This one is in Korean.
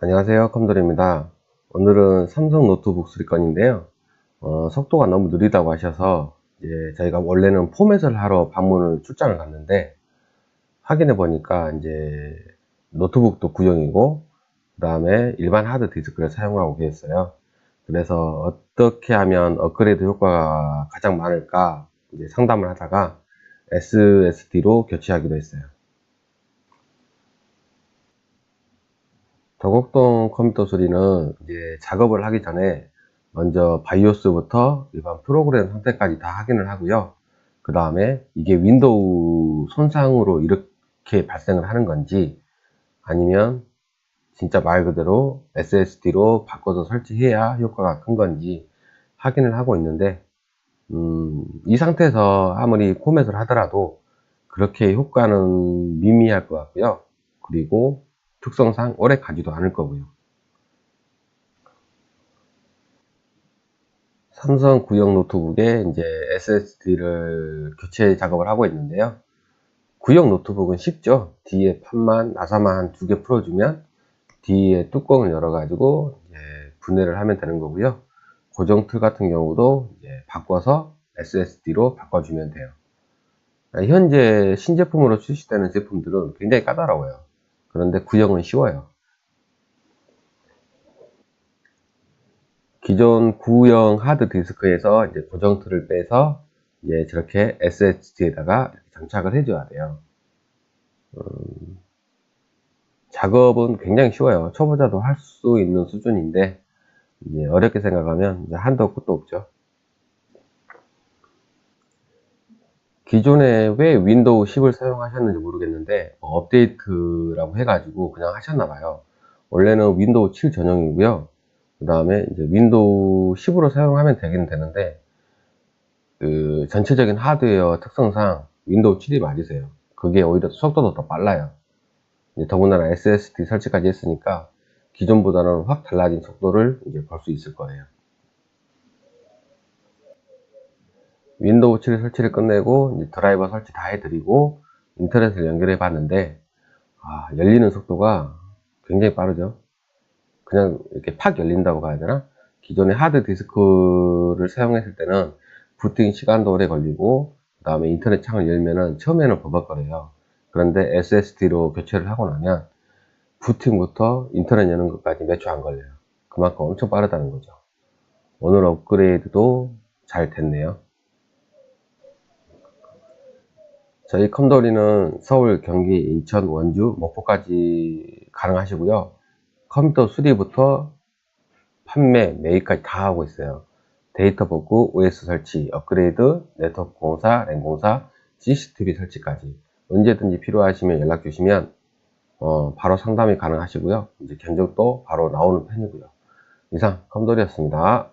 안녕하세요 컴돌입니다. 오늘은 삼성 노트북 수리건인데요. 어, 속도가 너무 느리다고 하셔서 이제 저희가 원래는 포맷을 하러 방문을 출장을 갔는데 확인해 보니까 이제 노트북도 구형이고 그 다음에 일반 하드 디스크를 사용하고 계셨어요. 그래서 어떻게 하면 업그레이드 효과가 가장 많을까 이제 상담을 하다가 SSD로 교체하기로 했어요 더곡동 컴퓨터 수리는 이제 작업을 하기 전에 먼저 바이오스부터 일반 프로그램 상태까지 다 확인을 하고요. 그 다음에 이게 윈도우 손상으로 이렇게 발생을 하는 건지 아니면 진짜 말 그대로 SSD로 바꿔서 설치해야 효과가 큰 건지 확인을 하고 있는데 음, 이 상태에서 아무리 포맷을 하더라도 그렇게 효과는 미미할 것 같고요. 그리고 특성상 오래 가지도 않을 거고요. 삼성 구형 노트북에 이제 SSD를 교체 작업을 하고 있는데요. 구형 노트북은 쉽죠. 뒤에 판만, 나사만 한두개 풀어주면 뒤에 뚜껑을 열어가지고 분해를 하면 되는 거고요. 고정 틀 같은 경우도 바꿔서 SSD로 바꿔주면 돼요. 현재 신제품으로 출시되는 제품들은 굉장히 까다로워요. 그런데 구형은 쉬워요. 기존 구형 하드 디스크에서 이제 고정 틀을 빼서 이제 저렇게 SSD에다가 장착을 해줘야 돼요. 음, 작업은 굉장히 쉬워요. 초보자도 할 수 있는 수준인데 어렵게 생각하면 한도 끝도 없죠. 기존에 왜 윈도우 10을 사용하셨는지 모르겠는데 뭐 업데이트라고 해가지고 그냥 하셨나봐요. 원래는 윈도우 7 전용이고요. 그 다음에 이제 윈도우 10으로 사용하면 되긴 되는데 그 전체적인 하드웨어 특성상 윈도우 7이 맞으세요. 그게 오히려 속도도 더 빨라요. 더군다나 SSD 설치까지 했으니까 기존보다는 확 달라진 속도를 이제 볼 수 있을 거예요. 윈도우 7 설치를 끝내고 드라이버 설치 다 해드리고 인터넷을 연결해 봤는데 아, 열리는 속도가 굉장히 빠르죠. 그냥 이렇게 팍 열린다고 가야 되나? 기존의 하드 디스크를 사용했을 때는 부팅 시간도 오래 걸리고 그 다음에 인터넷 창을 열면은 처음에는 버벅거려요. 그런데 SSD로 교체를 하고 나면 부팅부터 인터넷 여는 것까지 몇 초 안 걸려요. 그만큼 엄청 빠르다는 거죠. 오늘 업그레이드도 잘 됐네요 저희 컴돌이는 서울, 경기, 인천, 원주, 목포까지 가능하시고요. 컴퓨터 수리부터 판매, 매입까지 다 하고 있어요. 데이터 복구, OS 설치, 업그레이드, 네트워크 공사, 랜 공사, CCTV 설치까지 언제든지 필요하시면 연락 주시면 어, 바로 상담이 가능하시고요. 이제 견적도 바로 나오는 편이고요. 이상 컴돌이었습니다.